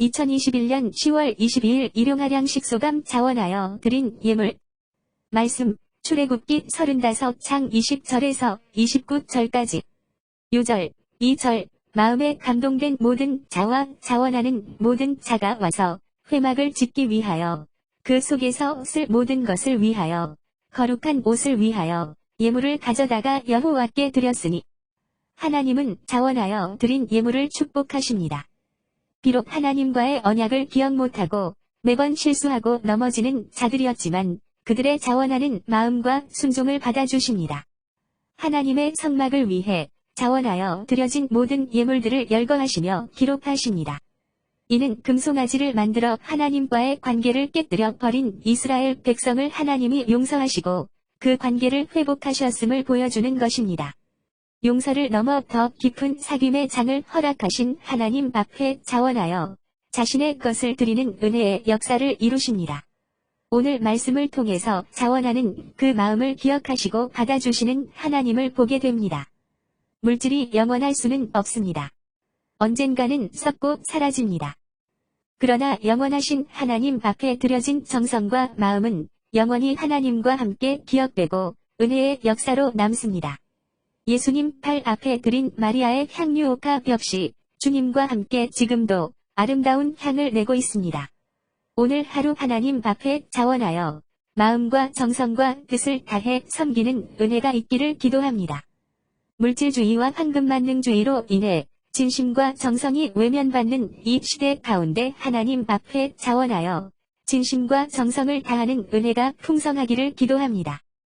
2021년 10월 22일 일용하량 식소감 자원하여 드린 예물 말씀 출애굽기 35장 20절에서 29절까지 요절 2절 마음에 감동된 모든 자와 자원하는 모든 자가 와서 회막을 짓기 위하여 그 속에서 쓸 모든 것을 위하여 거룩한 옷을 위하여 예물을 가져다가 여호와께 드렸으니 하나님은 자원하여 드린 예물을 축복하십니다. 비록 하나님과의 언약을 기억 못하고 매번 실수하고 넘어지는 자들이었지만 그들의 자원하는 마음과 순종을 받아주십니다. 하나님의 성막을 위해 자원하여 드려진 모든 예물들을 열거하시며 기록하십니다. 이는 금송아지를 만들어 하나님과의 관계를 깨뜨려 버린 이스라엘 백성을 하나님이 용서하시고 그 관계를 회복하셨음을 보여주는 것입니다. 용서를 넘어 더 깊은 사귐의 장을 허락하신 하나님 앞에 자원하여 자신의 것을 드리는 은혜의 역사를 이루십니다. 오늘 말씀을 통해서 자원하는 그 마음을 기억하시고 받아주시는 하나님을 보게 됩니다. 물질이 영원할 수는 없습니다. 언젠가는 썩고 사라집니다. 그러나 영원하신 하나님 앞에 드려진 정성과 마음은 영원히 하나님과 함께 기억되고 은혜의 역사로 남습니다. 예수님 팔 앞에 드린 마리아의 향유옥화 벽시 주님과 함께 지금도 아름다운 향을 내고 있습니다. 오늘 하루 하나님 앞에 자원하여 마음과 정성과 뜻을 다해 섬기는 은혜가 있기를 기도합니다. 물질주의와 황금만능주의로 인해 진심과 정성이 외면받는 이 시대 가운데 하나님 앞에 자원하여 진심과 정성을 다하는 은혜가 풍성하기를 기도합니다.